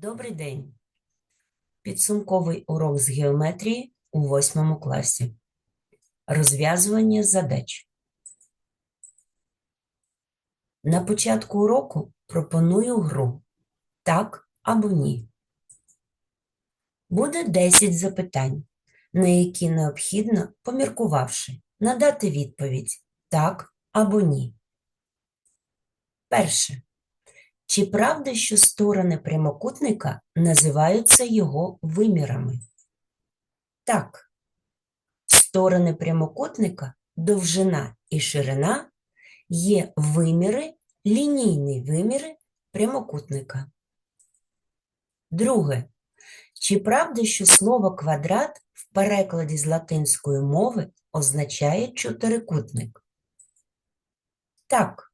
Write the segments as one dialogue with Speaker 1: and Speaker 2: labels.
Speaker 1: Добрий день. Підсумковий урок з геометрії у восьмому класі. Розв'язування задач. На початку уроку пропоную гру так або ні. Буде 10 запитань, на які необхідно, поміркувавши, надати відповідь так або ні. Перше. Чи правда, що сторони прямокутника називаються його вимірами? Так. Сторони прямокутника, довжина і ширина є виміри, лінійні виміри прямокутника. Друге. Чи правда, що слово квадрат в перекладі з латинської мови означає чотирикутник? Так.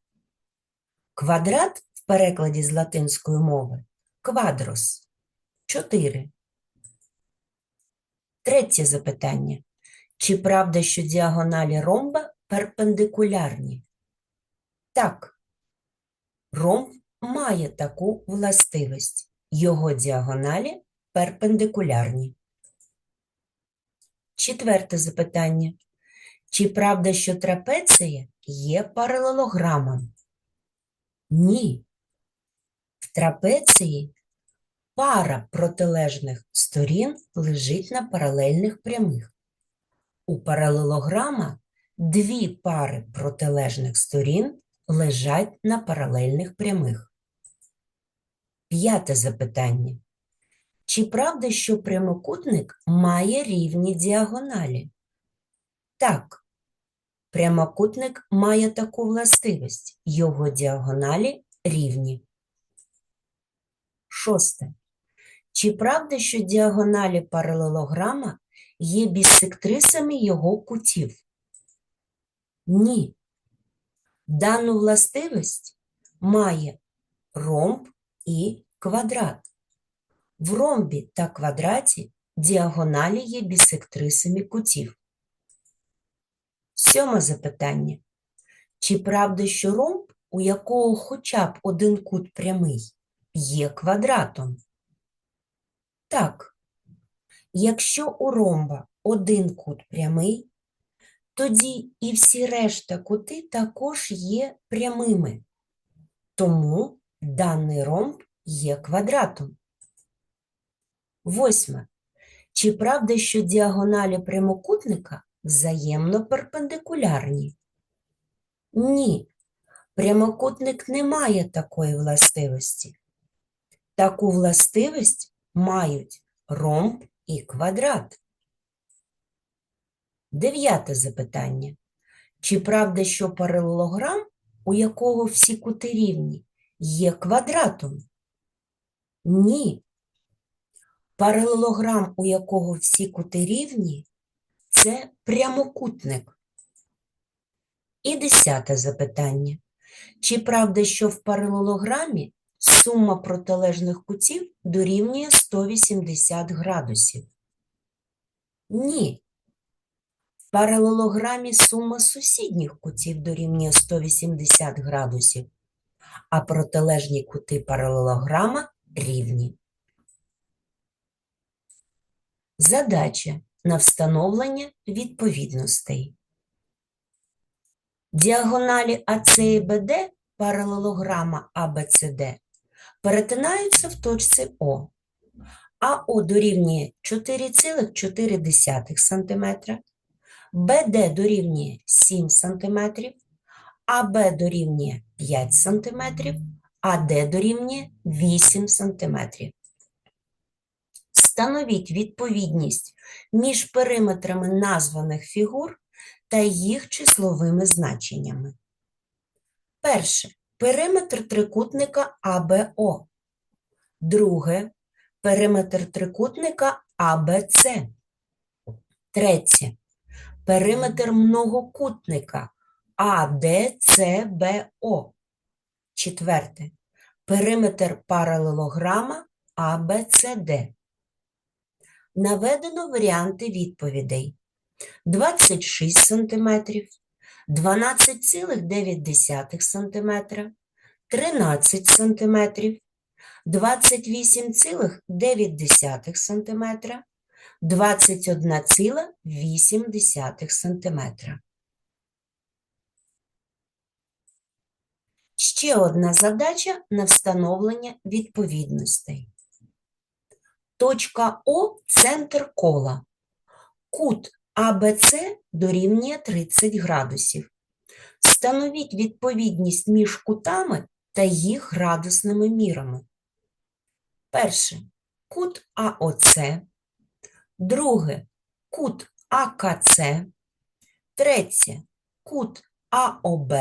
Speaker 1: Квадрат в перекладі з латинської мови квадрос – 4. Третє запитання. Чи правда, що діагоналі ромба перпендикулярні? Так. Ромб має таку властивість. Його діагоналі перпендикулярні. Четверте запитання. Чи правда, що трапеція є паралелограмом? Ні. В трапеції пара протилежних сторін лежить на паралельних прямих. У паралелограма дві пари протилежних сторін лежать на паралельних прямих. П'яте запитання. Чи правда, що прямокутник має рівні діагоналі? Так. Прямокутник має таку властивість. Його діагоналі рівні. Шосте. Чи правда, що діагоналі паралелограма є бісектрисами його кутів? Ні. Дану властивість має ромб і квадрат. В ромбі та квадраті діагоналі є бісектрисами кутів. Сьоме запитання. Чи правда, що ромб, у якого хоча б один кут прямий, є квадратом? Так. Якщо у ромба один кут прямий, тоді і всі решта кути також є прямими. Тому даний ромб є квадратом. Восьме. Чи правда, що діагоналі прямокутника взаємно перпендикулярні? Ні, прямокутник не має такої властивості. Таку властивість мають ромб і квадрат. Дев'яте запитання. Чи правда, що паралелограм, у якого всі кути рівні, є квадратом? Ні. Паралелограм, у якого всі кути рівні, це прямокутник. І десяте запитання. Чи правда, що в паралелограмі сума протилежних кутів дорівнює 180 градусів? Ні. В паралелограмі сума сусідніх кутів дорівнює 180 градусів, а протилежні кути паралелограма рівні. Задача на встановлення відповідностей. Діагоналі АЦ і БД паралелограма АБЦД перетинаються в точці О. АО дорівнює 4,4 см, БД дорівнює 7 см, АБ дорівнює 5 см, АД дорівнює 8 см. Встановіть відповідність між периметрами названих фігур та їх числовими значеннями. Перше. Периметр трикутника АБО. Друге. Периметр трикутника АБЦ. Третє. Периметр многокутника АДЦБО. Четверте. Периметр паралелограма АБЦД. Наведено варіанти відповідей. 26 см, 12,9 см, 13 см, 28,9 см, 21,8 см. Ще одна задача на встановлення відповідностей. Точка О – центр кола. Кут АБЦ дорівнює 30 градусів. Встановіть відповідність між кутами та їх градусними мірами. Перше кут АОЦ, друге кут АКЦ, третє кут АОБ,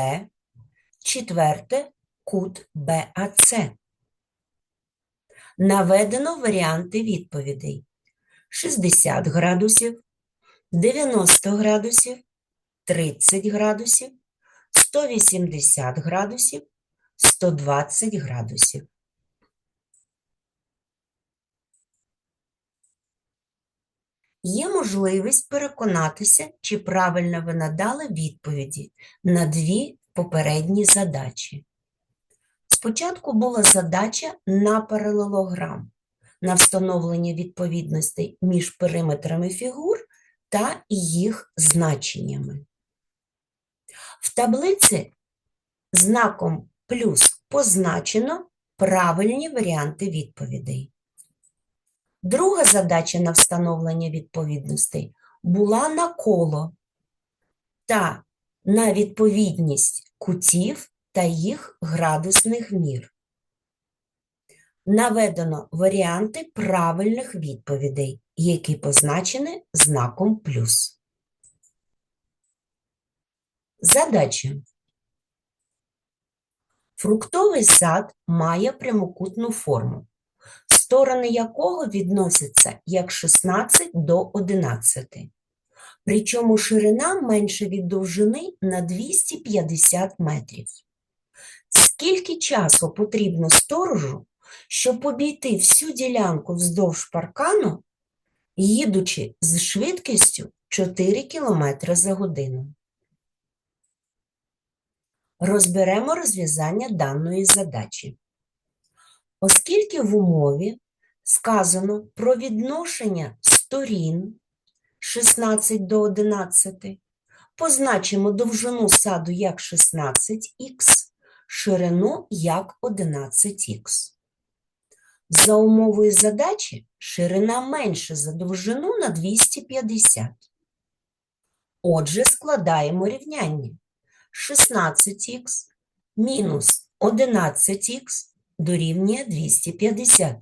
Speaker 1: четверте кут БАЦ. Наведено варіанти відповідей: 60 градусів, 90 градусів, 30 градусів, 180 градусів, 120 градусів. Є можливість переконатися, чи правильно ви надали відповіді на дві попередні задачі. Спочатку була задача на паралелограм, на встановлення відповідностей між периметрами фігур та їх значеннями. В таблиці знаком плюс позначено правильні варіанти відповідей. Друга задача на встановлення відповідностей була на коло та на відповідність кутів та їх градусних мір. Наведено варіанти правильних відповідей, які позначені знаком плюс. Задача. Фруктовий сад має прямокутну форму, сторони якого відносяться як 16 до 11. Причому ширина менше від довжини на 250 метрів. Скільки часу потрібно сторожу, щоб обійти всю ділянку вздовж паркану, їдучи з швидкістю 4 км за годину? Розберемо розв'язання даної задачі. Оскільки в умові сказано про відношення сторін 16 до 11, позначимо довжину саду як 16х, ширину як 11х. За умовою задачі ширина менше за довжину на 250. Отже, складаємо рівняння. 16х мінус 11х дорівнює 250.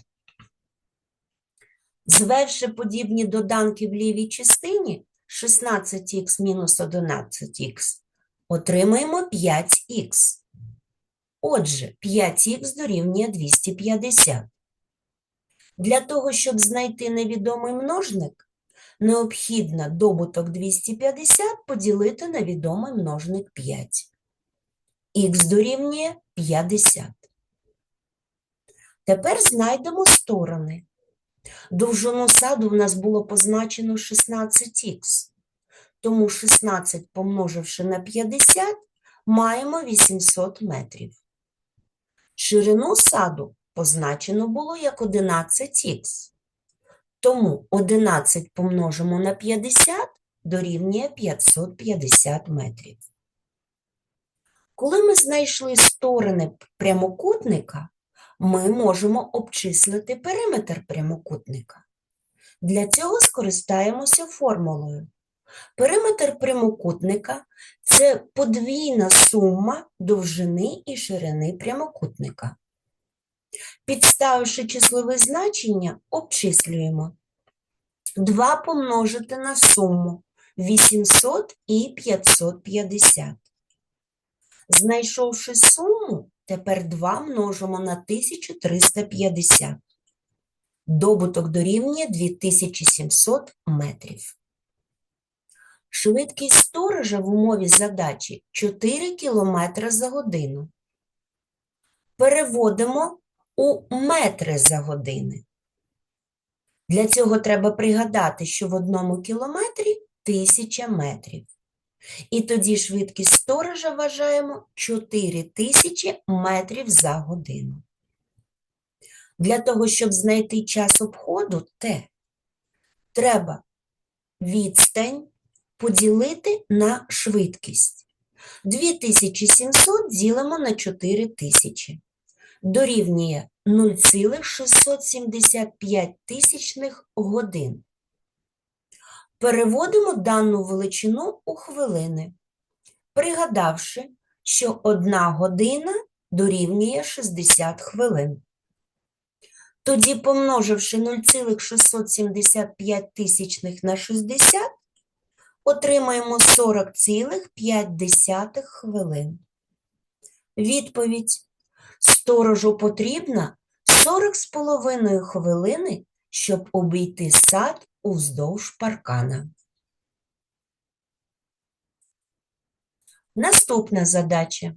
Speaker 1: Звевши подібні доданки в лівій частині 16х мінус 11х, отримаємо 5х. Отже, 5х дорівнює 250. Для того, щоб знайти невідомий множник, необхідно добуток 250 поділити на відомий множник 5. Х дорівнює 50. Тепер знайдемо сторони. Довжину саду в нас було позначено 16х, тому 16 помноживши на 50, маємо 800 метрів. Ширину саду позначено було як 11х. Тому 11 помножимо на 50 дорівнює 550 метрів. Коли ми знайшли сторони прямокутника, ми можемо обчислити периметр прямокутника. Для цього скористаємося формулою. Периметр прямокутника це подвійна сума довжини і ширини прямокутника. Підставивши числове значення, обчислюємо 2 помножити на суму 800 і 550. Знайшовши суму, тепер 2 множимо на 1350. Добуток дорівнює 2700 метрів. Швидкість сторожа в умові задачі 4 км за годину. Переводимо у метри за години. Для цього треба пригадати, що в одному кілометрі 1000 метрів. І тоді швидкість сторожа вважаємо 4000 метрів за годину. Для того, щоб знайти час обходу Т, треба відстань поділити на швидкість. 2700 ділимо на 4000. Дорівнює 0,675 тисячних годин. Переводимо дану величину у хвилини, пригадавши, що 1 година дорівнює 60 хвилин. Тоді, помноживши 0,675 тисячних на 60, отримаємо 40,5 хвилин. Відповідь. Сторожу потрібно 40,5 хвилини, щоб обійти сад уздовж паркана. Наступна задача.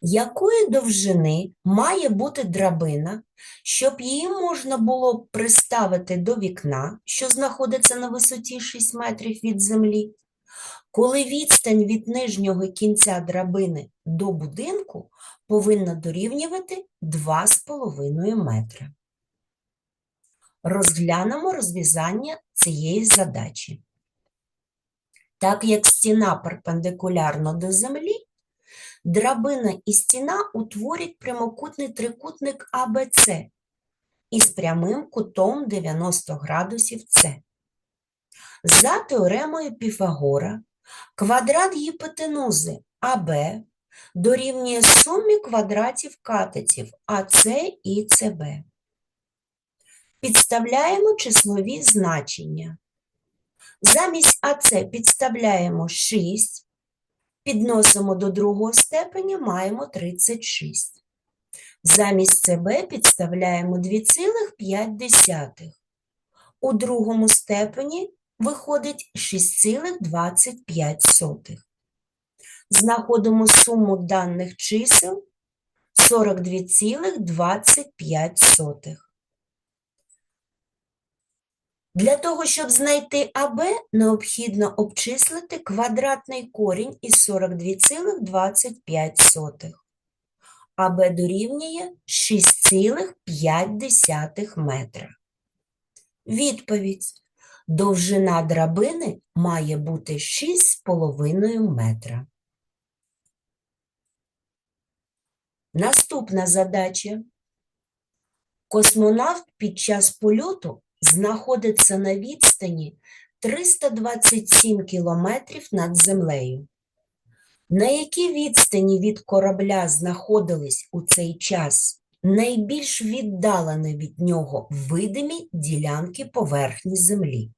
Speaker 1: Якої довжини має бути драбина, щоб її можна було приставити до вікна, що знаходиться на висоті 6 метрів від землі, коли відстань від нижнього кінця драбини до будинку повинна дорівнювати 2,5 метра. Розглянемо розв'язання цієї задачі. Так як стіна перпендикулярна до землі, драбина і стіна утворять прямокутний трикутник АБЦ із прямим кутом 90 градусів С. За теоремою Піфагора квадрат гіпотенузи АБ дорівнює сумі квадратів катетів АС і СБ. Підставляємо числові значення. Замість АС підставляємо 6, підносимо до другого степеня, маємо 36. Замість СБ підставляємо 2,5. У другому степені виходить 6,25. Знаходимо суму даних чисел 42,25. Для того, щоб знайти АБ, необхідно обчислити квадратний корінь із 42,25. АБ дорівнює 6,5 метра. Відповідь. Довжина драбини має бути 6,5 метра. Наступна задача. Космонавт під час польоту знаходиться на відстані 327 кілометрів над землею. На якій відстані від корабля знаходились у цей час найбільш віддалені від нього видимі ділянки поверхні Землі?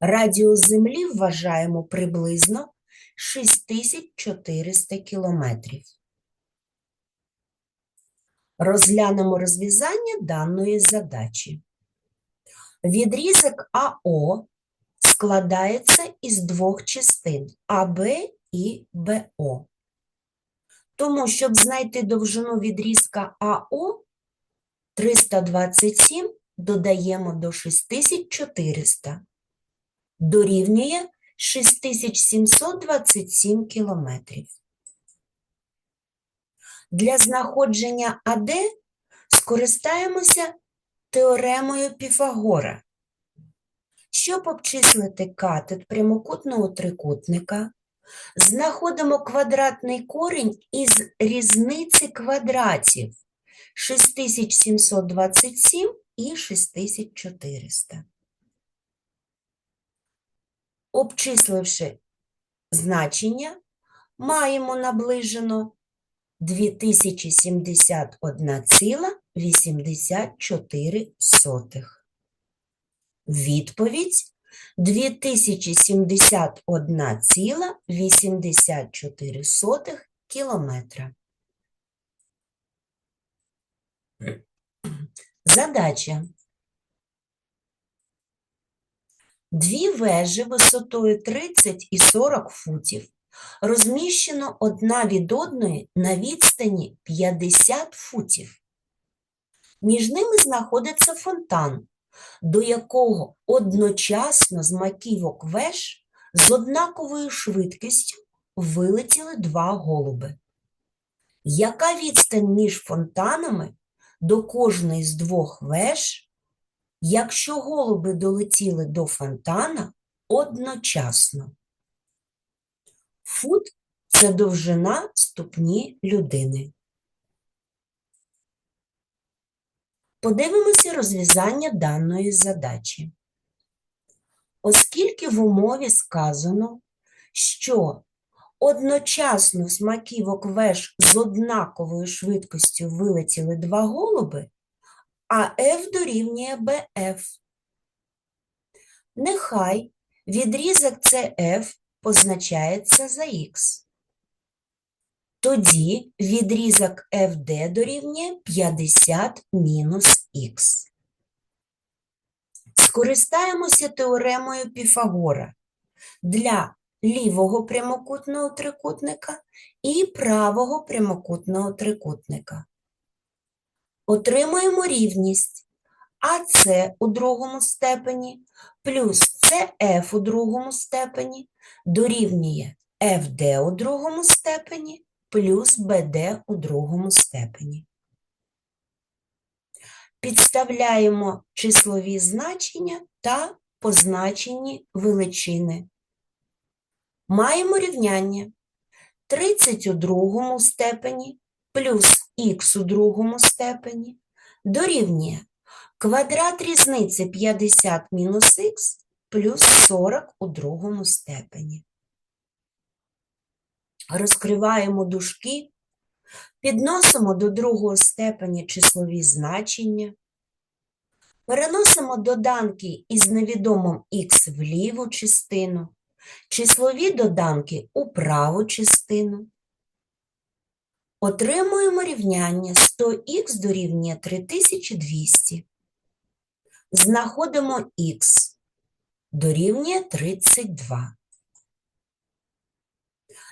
Speaker 1: Радіус Землі вважаємо приблизно 6400 кілометрів. Розглянемо розв'язання даної задачі. Відрізок АО складається із двох частин АБ і БО. Тому, щоб знайти довжину відрізка АО 327 додаємо до 6400, дорівнює 6727 кілометрів. Для знаходження АД скористаємося теоремою Піфагора. Щоб обчислити катет прямокутного трикутника, знаходимо квадратний корінь із різниці квадратів 6727 і 6400. Обчисливши значення, маємо наближено 2071,84. Відповідь 2071,84 кілометра. Задача. Дві вежі висотою 30 і 40 футів розміщено одна від одної на відстані 50 футів. Між ними знаходиться фонтан, до якого одночасно з маківок веж з однаковою швидкістю вилетіли два голуби. Яка відстань між фонтанами до кожної з двох веж, якщо голуби долетіли до фонтана одночасно? Фут це довжина ступні людини. Подивимося розв'язання даної задачі. Оскільки в умові сказано, що одночасно з маківок веж з однаковою швидкістю вилетіли два голуби, а F дорівнює BF. Нехай відрізок CF позначається за Х. Тоді відрізок FD дорівнює 50 мінус Х. Скористаємося теоремою Піфагора для лівого прямокутного трикутника і правого прямокутного трикутника. Отримуємо рівність АС у другому степені плюс СФ у другому степені дорівнює ФД у другому степені плюс БД у другому степені. Підставляємо числові значення та позначені величини. Маємо рівняння 30 у другому степені плюс х у другому степені дорівнює квадрат різниці 50 мінус х плюс 40 у другому степені. Розкриваємо дужки, підносимо до другого степені числові значення, переносимо доданки із невідомим х в ліву частину, числові доданки у праву частину. Отримуємо рівняння 100х дорівнює 3200. Знаходимо х дорівнює 32.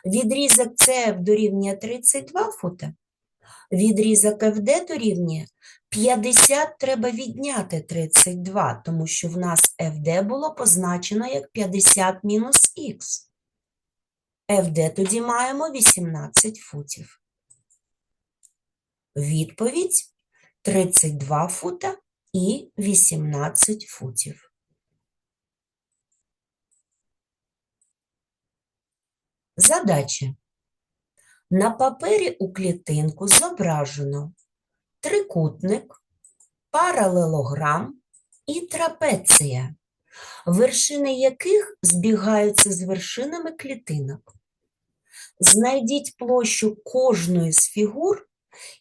Speaker 1: Відрізок CF дорівнює 32 фута. Відрізок FD дорівнює 50 треба відняти 32, тому що в нас FD було позначено як 50 мінус х. FD тоді маємо 18 футів. Відповідь 32 фута і 18 футів. Задача. На папері у клітинку зображено трикутник, паралелограм і трапеція, вершини яких збігаються з вершинами клітинок. Знайдіть площу кожної з фігур,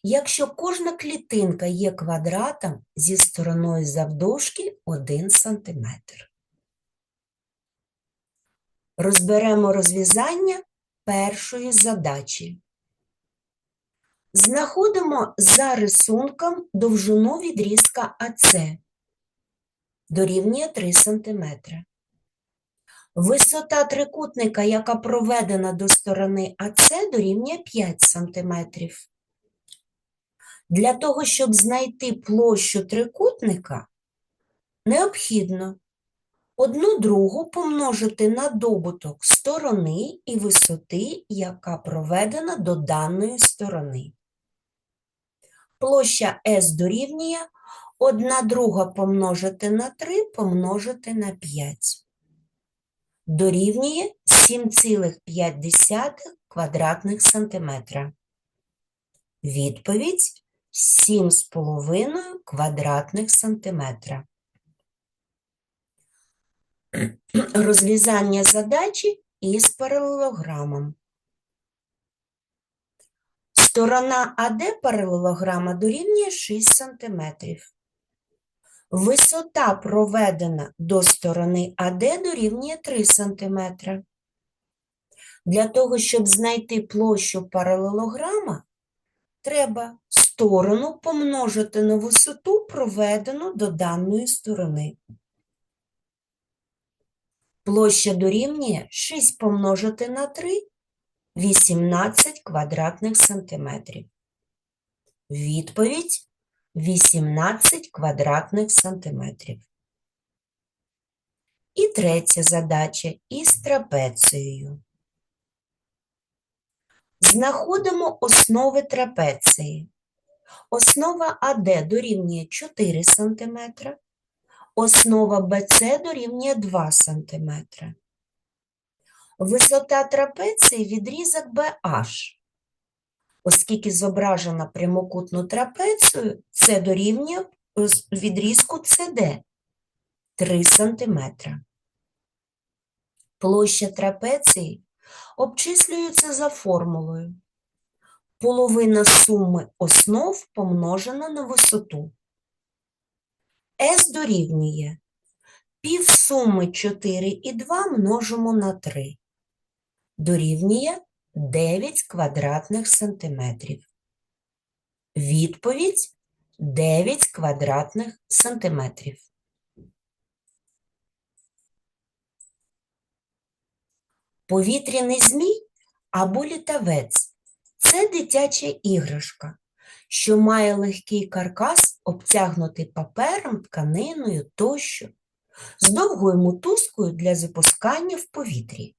Speaker 1: якщо кожна клітинка є квадратом зі стороною завдовжки 1 см. Розберемо розв'язання першої задачі. Знаходимо за рисунком довжину відрізка АЦ дорівнює 3 см. Висота трикутника, яка проведена до сторони АЦ, дорівнює 5 см. Для того, щоб знайти площу трикутника, необхідно одну другу помножити на добуток сторони і висоти, яка проведена до даної сторони. Площа S дорівнює 1 друга помножити на 3 помножити на 5. Дорівнює 7,5 квадратних сантиметра. Відповідь 7,5 квадратних сантиметра. Розв'язання задачі із паралелограмом. Сторона АД паралелограма дорівнює 6 см. Висота проведена до сторони АД дорівнює 3 см. Для того, щоб знайти площу паралелограма, треба сторону помножити на висоту, проведену до даної сторони. Площа дорівнює 6 помножити на 3 18 квадратних сантиметрів. Відповідь 18 квадратних сантиметрів. І третя задача із трапецією. Знаходимо основи трапеції. Основа АД дорівнює 4 см, основа БЦ дорівнює 2 см. Висота трапеції відрізок BH. Оскільки зображена прямокутну трапецію, це дорівнює відрізку CD 3 см. Площа трапеції обчислюється за формулою. Половина суми основ помножена на висоту. S дорівнює півсуми 4 і 2 множимо на 3. Дорівнює 9 квадратних сантиметрів. Відповідь 9 квадратних сантиметрів. Повітряний змій або літавець це дитяча іграшка, що має легкий каркас, обтягнутий папером, тканиною тощо, з довгою мотузкою для запускання в повітрі.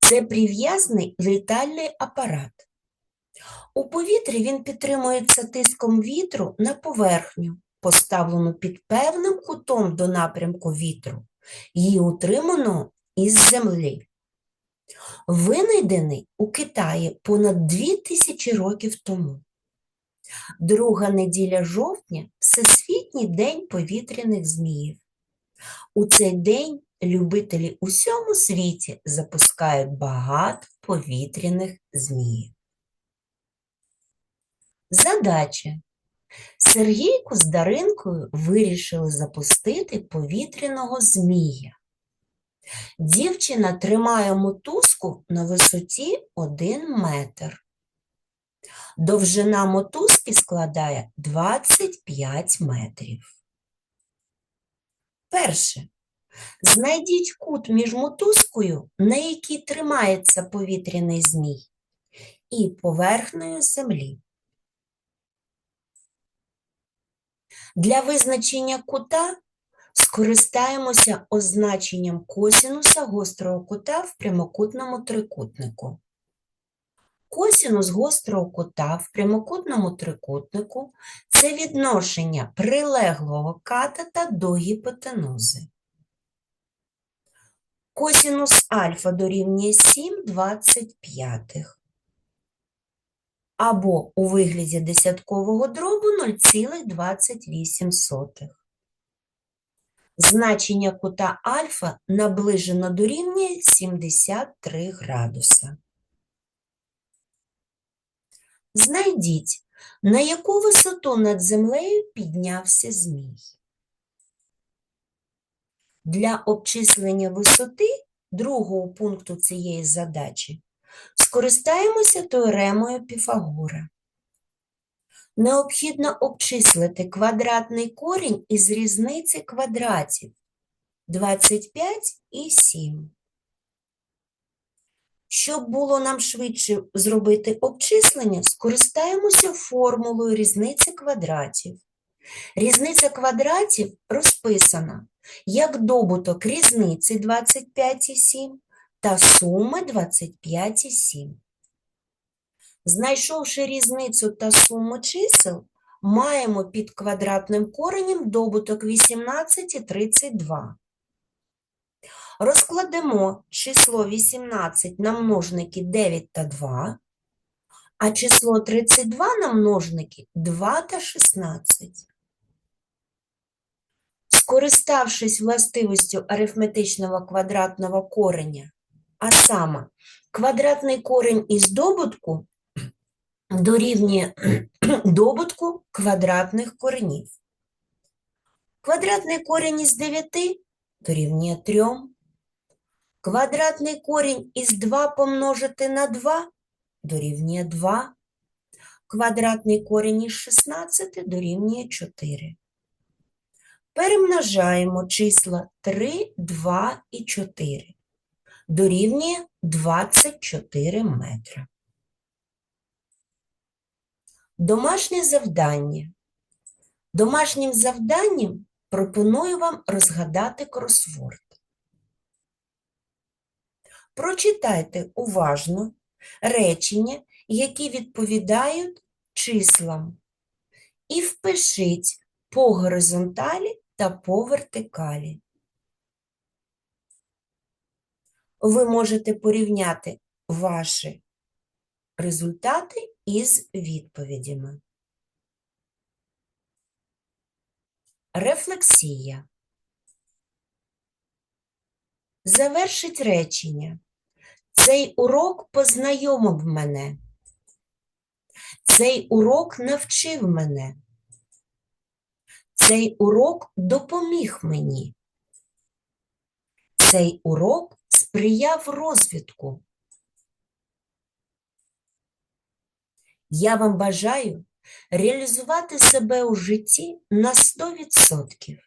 Speaker 1: Це прив'язаний літальний апарат. У повітрі він підтримується тиском вітру на поверхню, поставлену під певним кутом до напрямку вітру, і утриману із землі. Винайдений у Китаї понад 2000 років тому. Друга неділя жовтня – Всесвітній день повітряних зміїв. У цей день любителі у всьому світі запускають багато повітряних зміїв. Задача. Сергійко з Даринкою вирішили запустити повітряного змія. Дівчина тримає мотузку на висоті 1 метр. Довжина мотузки складає 25 метрів. Перше. Знайдіть кут між мотузкою, на якій тримається повітряний змій, і поверхнею землі. Для визначення кута скористаємося означенням косінуса гострого кута в прямокутному трикутнику. Косінус гострого кута в прямокутному трикутнику – це відношення прилеглого катета до гіпотенузи. Косінус альфа дорівнює 7 25 або у вигляді десяткового дробу 0,28. Значення кута альфа наближено дорівнює 73 градуса. Знайдіть, на яку висоту над землею піднявся змій. Для обчислення висоти другого пункту цієї задачі скористаємося теоремою Піфагора. Необхідно обчислити квадратний корінь із різниці квадратів 25 і 7. Щоб було нам швидше зробити обчислення, скористаємося формулою різниці квадратів. Різниця квадратів розписана як добуток різниці 25 і 7 та суми 25 і 7. Знайшовши різницю та суму чисел, маємо під квадратним коренем добуток 18 і 32. Розкладемо число 18 на множники 9 та 2, а число 32 на множники 2 та 16. Скориставшись властивістю арифметичного квадратного кореня, а саме квадратний корінь із добутку дорівнює добутку квадратних коренів. Квадратний корінь із 9 дорівнює 3. Квадратний корінь із 2 помножити на 2 дорівнює 2. Квадратний корінь із 16 дорівнює 4. Перемножаємо числа 3, 2 і 4. Дорівнює 24 метра. Домашнє завдання. Домашнім завданням пропоную вам розгадати кросворд. Прочитайте уважно речення, які відповідають числам, і впишіть по горизонталі та по вертикалі. Ви можете порівняти ваші результати із відповідями. Рефлексія. Завершить речення. Цей урок познайомив мене. Цей урок навчив мене. Цей урок допоміг мені. Цей урок сприяв розвитку. Я вам бажаю реалізувати себе у житті на 100%,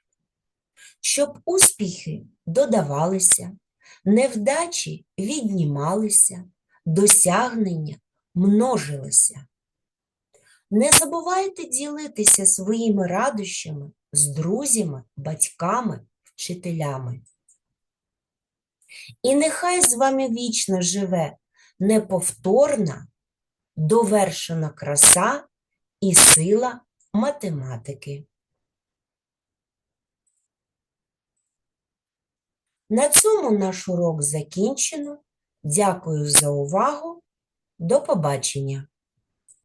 Speaker 1: щоб успіхи додавалися, невдачі віднімалися, досягнення множилися. Не забувайте ділитися своїми радощами з друзями, батьками, вчителями. І нехай з вами вічно живе неповторна, довершена краса і сила математики. На цьому наш урок закінчено. Дякую за увагу. До побачення!